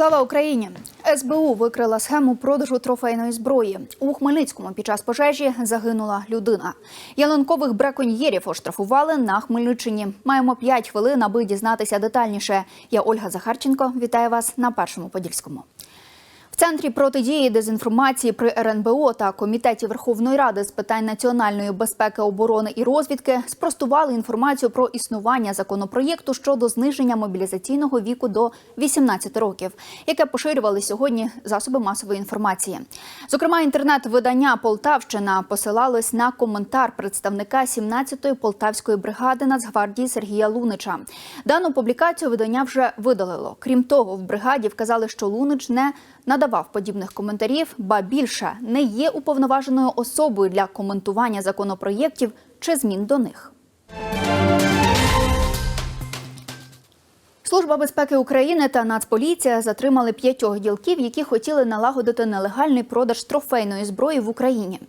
Слава Україні! СБУ викрила схему продажу трофейної зброї. У Хмельницькому під час пожежі загинула людина. Ялинкових браконьєрів оштрафували на Хмельниччині. Маємо 5 хвилин, аби дізнатися детальніше. Я Ольга Захарченко. Вітаю вас на першому подільському. Центрі протидії дезінформації при РНБО та комітеті Верховної Ради з питань національної безпеки, оборони і розвідки спростували інформацію про існування законопроєкту щодо зниження мобілізаційного віку до 18 років, яке поширювали сьогодні засоби масової інформації. Зокрема, інтернет-видання Полтавщина посилалось на коментар представника 17-ї полтавської бригади Нацгвардії Сергія Лунича. Дану публікацію видання вже видалило. Крім того, в бригаді вказали, що Лунич не надавав подібних коментарів, ба більше не є уповноваженою особою для коментування законопроєктів чи змін до них. Служба безпеки України та Нацполіція затримали п'ятьох ділків, які хотіли налагодити нелегальний продаж трофейної зброї в Україні.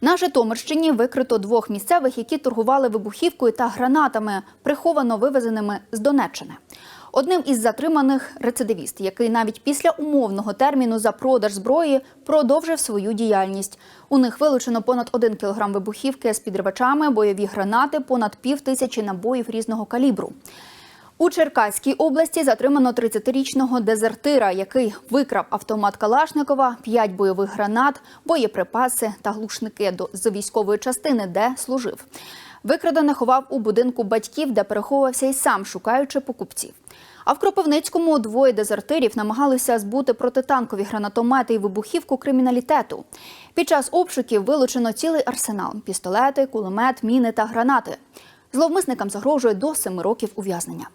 На Житомирщині викрито двох місцевих, які торгували вибухівкою та гранатами, приховано вивезеними з Донеччини. Одним із затриманих рецидивіст, який навіть після умовного терміну за продаж зброї продовжив свою діяльність. У них вилучено понад 1 кілограм вибухівки з підривачами, бойові гранати, понад пів тисячі набоїв різного калібру. У Черкаській області затримано 30-річного дезертира, який викрав автомат Калашникова, 5 бойових гранат, боєприпаси та глушники до з військової частини, де служив. Викрадене ховав у будинку батьків, де переховувався й сам, шукаючи покупців. А в Кропивницькому двоє дезертирів намагалися збути протитанкові гранатомети і вибухівку криміналітету. Під час обшуків вилучено цілий арсенал: пістолети, кулемет, міни та гранати. Зловмисникам загрожує до семи років ув'язнення.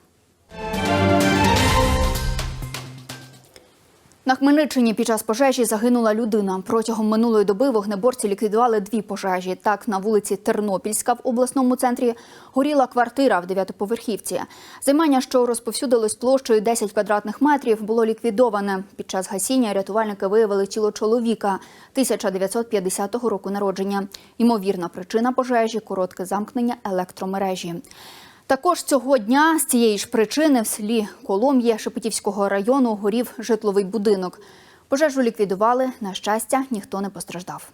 На Хмельниччині під час пожежі загинула людина. Протягом минулої доби вогнеборці ліквідували дві пожежі. Так, на вулиці Тернопільська в обласному центрі горіла квартира в дев'ятиповерхівці. Займання, що розповсюдилось площею 10 квадратних метрів, було ліквідоване. Під час гасіння рятувальники виявили тіло чоловіка 1950 року народження. Ймовірна причина пожежі коротке замкнення електромережі. Також цього дня з цієї ж причини в селі Колом'є Шепетівського району горів житловий будинок. Пожежу ліквідували. На щастя, ніхто не постраждав.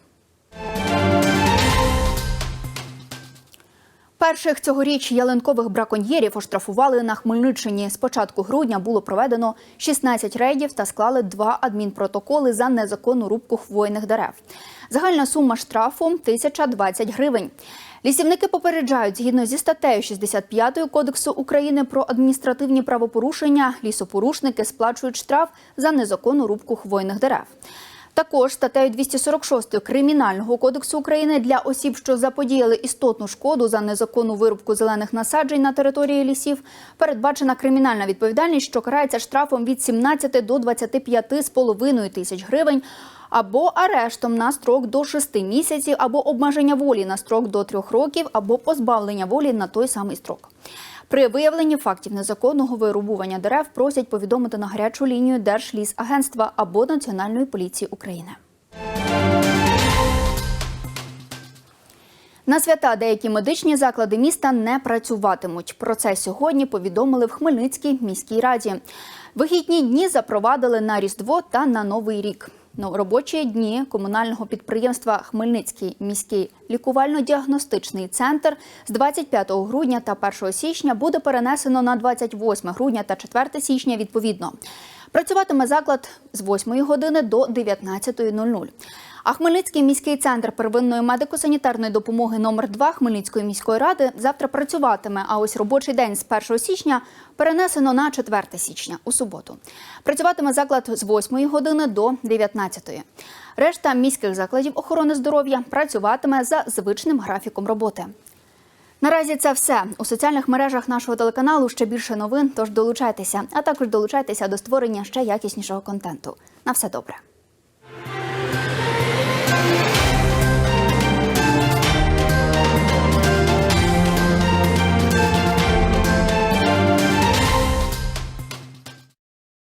Перших цьогоріч ялинкових браконьєрів оштрафували на Хмельниччині. З початку грудня було проведено 16 рейдів та склали два адмінпротоколи за незаконну рубку хвойних дерев. Загальна сума штрафу 1020 гривень. Лісівники попереджають, згідно зі статтею 65 Кодексу України про адміністративні правопорушення, лісопорушники сплачують штраф за незаконну рубку хвойних дерев. Також статтею 246 Кримінального кодексу України для осіб, що заподіяли істотну шкоду за незаконну вирубку зелених насаджень на території лісів, передбачена кримінальна відповідальність, що карається штрафом від 17 до 25,5 тисяч гривень або арештом на строк до 6 місяців, або обмеження волі на строк до 3 років, або позбавлення волі на той самий строк. При виявленні фактів незаконного вирубування дерев просять повідомити на гарячу лінію Держлісагентства або Національної поліції України. На свята деякі медичні заклади міста не працюватимуть. Про це сьогодні повідомили в Хмельницькій міській раді. Вихідні дні запровадили на Різдво та на Новий рік. Ну, робочі дні комунального підприємства Хмельницький міський лікувально-діагностичний центр з 25 грудня та 1 січня буде перенесено на 28 грудня та 4 січня відповідно. Працюватиме заклад з 8 години до 19.00. А Хмельницький міський центр первинної медико-санітарної допомоги номер 2 Хмельницької міської ради завтра працюватиме. А ось робочий день з 1 січня перенесено на 4 січня у суботу. Працюватиме заклад з 8 години до 19. Решта міських закладів охорони здоров'я працюватиме за звичним графіком роботи. Наразі це все у соціальних мережах нашого телеканалу. Ще більше новин. Тож долучайтеся, а також долучайтеся до створення ще якіснішого контенту. На все добре.